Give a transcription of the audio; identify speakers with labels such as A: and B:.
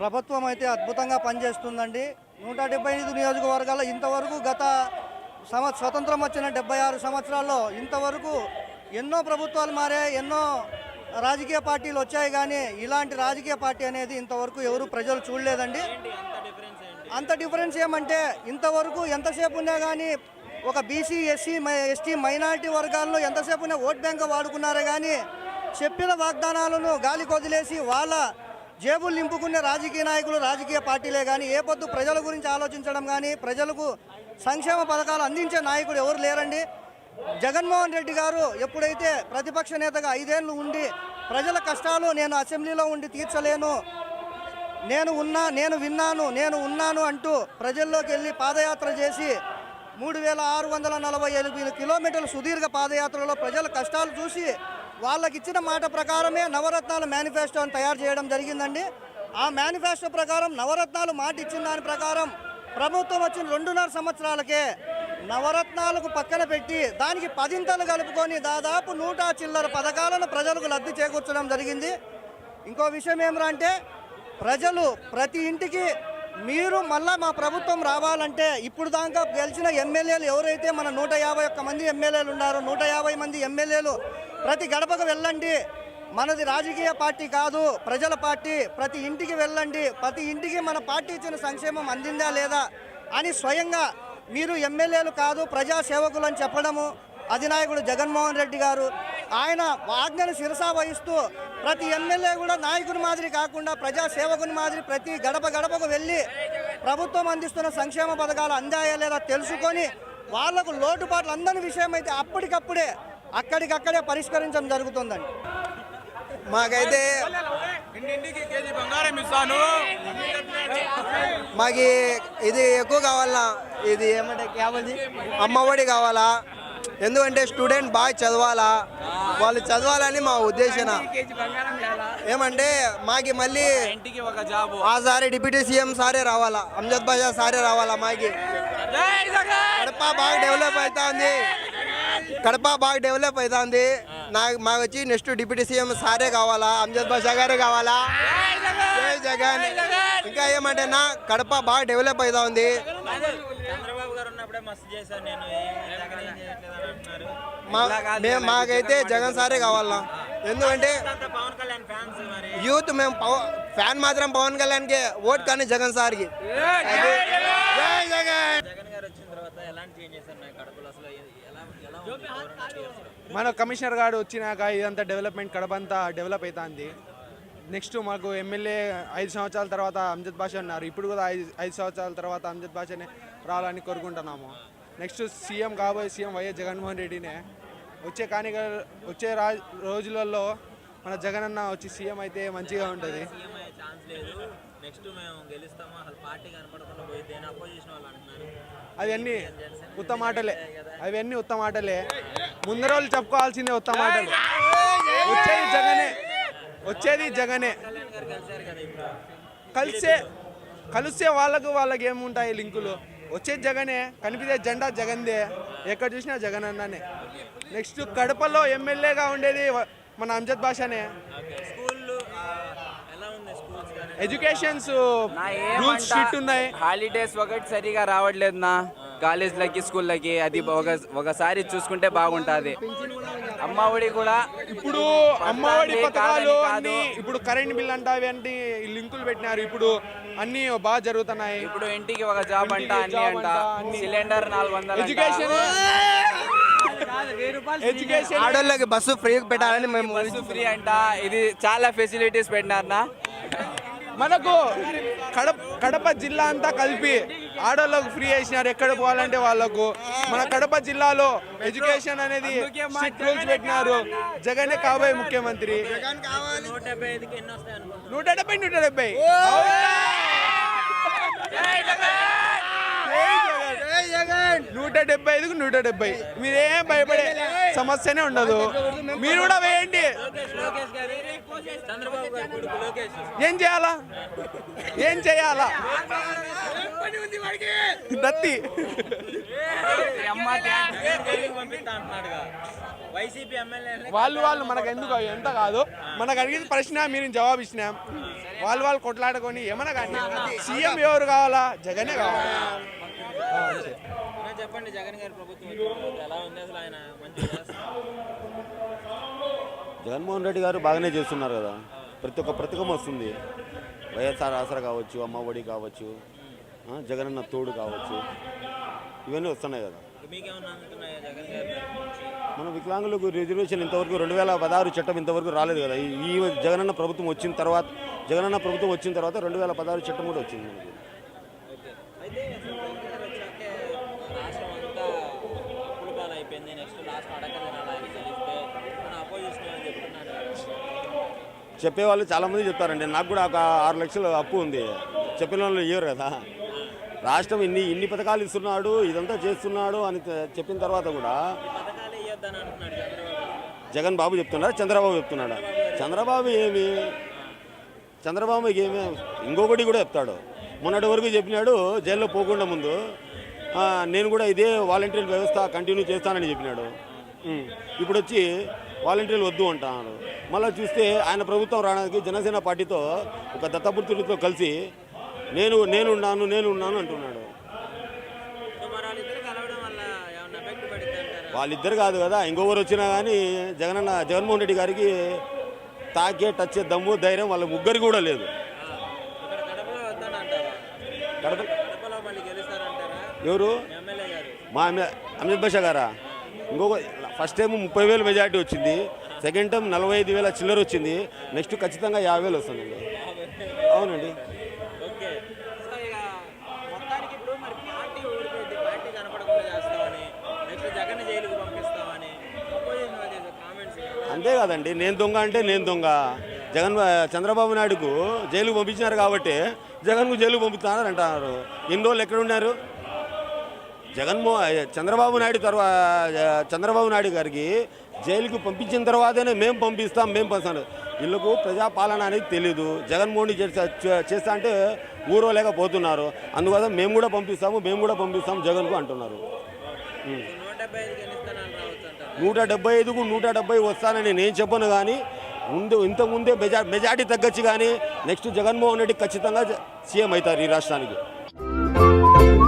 A: ప్రభుత్వం అయితే అద్భుతంగా పనిచేస్తుందండి. నూట డెబ్బై ఐదు నియోజకవర్గాల్లో ఇంతవరకు గత సంవత్ స్వతంత్రం వచ్చిన డెబ్బై ఆరు సంవత్సరాల్లో ఇంతవరకు ఎన్నో ప్రభుత్వాలు మారే ఎన్నో రాజకీయ పార్టీలు వచ్చాయి కానీ ఇలాంటి రాజకీయ పార్టీ అనేది ఇంతవరకు ఎవరు ప్రజలు చూడలేదండి. అంత డిఫరెన్స్ ఏమంటే ఇంతవరకు ఎంతసేపు ఉన్నా కానీ ఒక బీసీ ఎస్సీ ఎస్టీ మైనారిటీ వర్గాల్లో ఎంతసేపు ఉన్నా ఓట్ బ్యాంక్ వాడుకున్నారే కానీ చెప్పిన వాగ్దానాలను గాలికి వదిలేసి వాళ్ళ జేబులు నింపుకునే రాజకీయ నాయకులు రాజకీయ పార్టీలే కానీ ఏ పొద్దు ప్రజల గురించి ఆలోచించడం కానీ ప్రజలకు సంక్షేమ పథకాలు అందించే నాయకుడు ఎవరు లేరండి? జగన్మోహన్ రెడ్డి గారు ఎప్పుడైతే ప్రతిపక్ష నేతగా ఐదేళ్ళు ఉండి ప్రజల కష్టాలు నేను అసెంబ్లీలో ఉండి తీర్చలేను నేను ఉన్నా నేను విన్నాను నేను ఉన్నాను అంటూ ప్రజల్లోకి వెళ్ళి పాదయాత్ర చేసి మూడు వేల ఆరు వందల నలభై ఎనిమిది కిలోమీటర్ల సుదీర్ఘ పాదయాత్రలో ప్రజల కష్టాలు చూసి వాళ్ళకి ఇచ్చిన మాట ప్రకారమే నవరత్నాల మేనిఫెస్టోని తయారు చేయడం జరిగిందండి. ఆ మేనిఫెస్టో ప్రకారం నవరత్నాలు మాట ఇచ్చిన దాని ప్రకారం ప్రభుత్వం వచ్చిన రెండున్నర సంవత్సరాలకే నవరత్నాలకు పక్కన పెట్టి దానికి పదింతలు కలుపుకొని దాదాపు నూట చిల్లర పథకాలను ప్రజలకు లబ్ధి చేకూర్చడం జరిగింది. ఇంకో విషయం ఏమిరా అంటే ప్రజలు ప్రతి ఇంటికి మీరు మళ్ళా మా ప్రభుత్వం రావాలంటే ఇప్పుడు దాకా గెలిచిన ఎమ్మెల్యేలు ఎవరైతే మన నూట యాభై ఒక్క మంది ఎమ్మెల్యేలు ఉన్నారో నూట యాభై మంది ఎమ్మెల్యేలు ప్రతి గడపకు వెళ్ళండి. మనది రాజకీయ పార్టీ కాదు ప్రజల పార్టీ. ప్రతి ఇంటికి వెళ్ళండి. ప్రతి ఇంటికి మన పార్టీ ఇచ్చిన సంక్షేమం అందిందా లేదా అని స్వయంగా మీరు ఎమ్మెల్యేలు కాదు ప్రజాసేవకులు అని చెప్పడము అధినాయకుడు జగన్మోహన్ రెడ్డి గారు ఆయన ఆజ్ఞను శిరసా వహిస్తూ ప్రతి ఎమ్మెల్యే కూడా నాయకుని మాదిరి కాకుండా ప్రజాసేవకుని మాదిరి ప్రతి గడప గడపకు వెళ్ళి ప్రభుత్వం అందిస్తున్న సంక్షేమ పథకాలు అందాయా లేదా తెలుసుకొని వాళ్ళకు లోటుపాట్లు అందని విషయం అయితే అప్పటికప్పుడే అక్కడికక్కడే పరిష్కరించడం జరుగుతుందండి.
B: మాకైతే మాకు ఇది ఎక్కువ కావాలా ఇది ఏమంటే కేవలం అమ్మఒడి కావాలా? ఎందుకంటే స్టూడెంట్ బాగా చదవాలా? వాళ్ళు చదవాలని మా ఉద్దేశం ఏమంటే మాకి మళ్ళీ
C: ఇంటికి ఒక జాబు.
B: ఆ సారి డిప్యూటీ సీఎం సారే రావాలా? అమ్జద్ బాషా సారే రావాలా మాకి? కడప బాగా డెవలప్ అవుతుంది కడప బాగా డెవలప్ అవుతుంది నాకు మాకు వచ్చి నెక్స్ట్ డిప్యూటీ సీఎం సారే కావాలా? అమ్జద్ బాషా గారే కావాలా? జగన్! ఇంకా ఏమంటే నా కడప బాగా డెవలప్ అవుతా ఉంది
D: చంద్రబాబు గారు ఉన్నప్పుడే మస్తు చేశాను నేను.
B: మేము మాకైతే జగన్ సారే కావాలా? ఎందుకంటే
D: పవన్ కళ్యాణ్ ఫ్యాన్స్ మరి.
B: యూత్ మేము ఫ్యాన్ మాత్రం పవన్ కళ్యాణ్కి ఓట్ కానీ జగన్ సార్కి. అది- జై జగన్!
D: జగన్ గారు వచ్చిన తర్వాత ఎలాంటి చేంజ్ చేశారు నాకు కడపలో? అసలు ఎ- ఎలా ఎలా ఉంది? కరోనా years లో?
E: మన కమిషనర్ గారు వచ్చినాక ఇదంతా డెవలప్మెంట్ కడప అంతా డెవలప్ అవుతుంది నెక్స్ట్ మాకు ఎమ్మెల్యే ఐదు సంవత్సరాల తర్వాత అంజద్ బాషా ఉన్నారు. ఇప్పుడు కూడా ఐదు ఐదు సంవత్సరాల తర్వాత అంజద్ బాషానే రావాలని కోరుకుంటున్నాము. నెక్స్ట్ సీఎం కాబోయే సీఎం వైఎస్ జగన్మోహన్ రెడ్డినే. వచ్చే కానిక వచ్చే రా రోజులలో మన జగన్ అన్న వచ్చి సీఎం అయితే మంచిగా ఉంటుంది.
D: సీఎం అయ్యే ఛాన్స్ లేదు నెక్స్ట్ మేము గెలుస్తాము? అసలు పార్టీ కనపడకుండా పోయిద్ది అని అపోజిషన్ వాళ్ళు అంటున్నారు?
E: అవన్నీ ఉత్త మాటలే. అవన్నీ ఉత్త మాటలే. ముందర వాళ్ళు చెప్పుకోవాల్సిందే ఉత్త మాటలు. వచ్చేది జగనే. వచ్చేది జగనే. కలిసే కలిస్తే వాళ్ళకు వాళ్ళకి ఏముంటాయి లింకులు? వచ్చేది జగనే కనిపించే జెండా జగన్దే ఎక్కడ చూసినా జగన్ అన్ననే నెక్స్ట్ కడపలో ఎమ్మెల్యేగా ఉండేది మన అంజద్
D: కానీ
E: ఎడ్యుకేషన్స్ రూల్స్ స్ట్రిక్ట్ ఉన్నాయి.
F: హాలిడేస్ ఒకటి సరిగా రావట్లేదు నా. కాలేజ్లకి స్కూళ్ళకి అది ఒక ఒకసారి చూసుకుంటే బాగుంటుంది. అమ్మ ఒడి కూడా
E: ఇప్పుడు అమ్మఒడి
F: పథకాలే
E: అన్ని ఇప్పుడు కరెంట్ బిల్ అంట అవి లింకులు పెట్టినారు. ఇప్పుడు అన్ని బాగా జరుగుతున్నాయి.
F: ఇప్పుడు ఇంటికి ఒక జాబ్ అంట అన్ని అంట. సిలిండర్ నాలుగు వందలు
E: ఎడ్యుకేషన్ ఎడ్యుకేషన్
B: ఆడోళ్ళకి బస్సు ఫ్రీ పెట్టాలని మేము
F: బస్సు ఫ్రీ అంట. ఇది చాలా ఫెసిలిటీస్ పెట్టినారనా
E: మనకు కడప కడప జిల్లా అంతా కలిపి ఆడోళ్ళకు ఫ్రీ చేసినారు. ఎక్కడ పోవాలంటే వాళ్ళకు. మన కడప జిల్లాలో ఎడ్యుకేషన్ అనేది స్ట్రిక్ట్ రూల్స్ పెట్టినారు. జగనే కాబోయే ముఖ్యమంత్రి.
D: డెబ్బై
E: నూట డెబ్బై నూట డెబ్బై. నూట డెబ్బై ఐదుకు నూట డెబ్బై. మీరేం భయపడే సమస్యనే ఉండదు. మీరు కూడా వేయండి. ఏం చేయాలా ఏం చేయాలా దత్తి వాళ్ళు వాళ్ళు మనకు ఎందుకు ఎంత కాదు మనకు అడిగిన ప్రశ్న మీరు జవాబు ఇచ్చినాం వాళ్ళు వాళ్ళు కొట్లాడుకొని ఏమన్నా కానీ సీఎం ఎవరు కావాలా జగనే కావాలా.
D: చెప్పండి జగన్ గారి ప్రభుత్వం ఎలా ఉంది అసలు ఆయన చేస్తున్నారు
G: జగన్మోహన్ రెడ్డి గారు బాగానే చేస్తున్నారు కదా. ప్రతి ఒక్క పథకం వస్తుంది. వైఎస్ఆర్ ఆసరా కావచ్చు అమ్మ ఒడి కావచ్చు జగనన్న తోడు కావచ్చు ఇవన్నీ వస్తున్నాయి కదా. మన వికలాంగులకు రిజర్వేషన్ ఇంతవరకు రెండు వేల పదహారు చట్టం ఇంతవరకు రాలేదు కదా. ఈ- ఈ జగనన్న ప్రభుత్వం వచ్చిన తర్వాత జగనన్న ప్రభుత్వం వచ్చిన తర్వాత రెండు వేల పదహారు చట్టం కూడా వచ్చింది మనకి. చెప్పేవాళ్ళు చాలామంది చెప్తారండి నాకు కూడా ఒక ఆరు లక్షలు అప్పు ఉంది. చెప్పిన వాళ్ళు ఇవ్వరు కదా. రాష్ట్రం ఇన్ని ఇన్ని పథకాలు ఇస్తున్నాడు ఇదంతా చేస్తున్నాడు అని చెప్పిన తర్వాత కూడా జగన్ బాబు చెప్తున్నాడు చంద్రబాబు చెప్తున్నాడు? చంద్రబాబు ఏమి చంద్రబాబుకి ఏమి ఇంకొకటి కూడా చెప్తాడు. మొన్నటి వరకు చెప్పినాడు జైల్లో పోకుండా ముందు నేను కూడా ఇదే వాలంటీర్ వ్యవస్థ కంటిన్యూ చేస్తానని చెప్పినాడు. ఇప్పుడు వచ్చి వాలంటీర్లు వద్దు అంటున్నారు. మళ్ళీ చూస్తే ఆయన ప్రభుత్వం రావడానికి జనసేన పార్టీతో ఒక దత్తపుత్రుడితో కలిసి నేను నేనున్నాను నేనున్నాను అంటున్నాడు
D: ఉన్నాను అంటున్నాడు. వాళ్ళిద్దరు
G: కాదు కదా ఇంకొకరు వచ్చినా కానీ జగనన్న జగన్మోహన్ రెడ్డి గారికి తాకే టచ్ దమ్ము ధైర్యం వాళ్ళ ముగ్గురికి కూడా లేదు. కడప ఎవరు?
D: మా
G: అమ్మ- అమిత్ బాషా గారా? ఇంకొక ఫస్ట్ టైం ముప్పై వేలు మెజార్టీ వచ్చింది. సెకండ్ టైం నలభై ఐదు వేల చిల్లర వచ్చింది. నెక్స్ట్ ఖచ్చితంగా యాభై వేలు వస్తుందండి. అవునండి. అంతే కాదండి. నేను దొంగ అంటే నేను దొంగ. జగన్ చంద్రబాబు నాయుడుకు జైలుకు పంపించినారు కాబట్టి జగన్కు జైలుకు పంపుతున్నారు అంటున్నారు. ఇన్ని రోజులు ఎక్కడ ఉన్నారు? జగన్మో చంద్రబాబు నాయుడు తర్వాత చంద్రబాబు నాయుడు గారికి జైలుకు పంపించిన తర్వాతనే మేము పంపిస్తాం మేము పంపిస్తాం వీళ్ళకు ప్రజాపాలన అనేది తెలీదు. జగన్మోహన్ చేస్తా చేస్తా అంటే ఊరో లేకపోతున్నారు అందువల్ల మేము కూడా పంపిస్తాము మేము కూడా పంపిస్తాం జగన్కు అంటున్నారు.
D: నూట డెబ్బై
G: నూట డెబ్బై ఐదుకు నూట డెబ్బై వస్తానని నేను చెప్పను కానీ ముందు ఇంతకుముందే మెజా మెజార్టీ తగ్గచ్చు కానీ నెక్స్ట్ జగన్మోహన్ రెడ్డి ఖచ్చితంగా సీఎం అవుతారు ఈ రాష్ట్రానికి.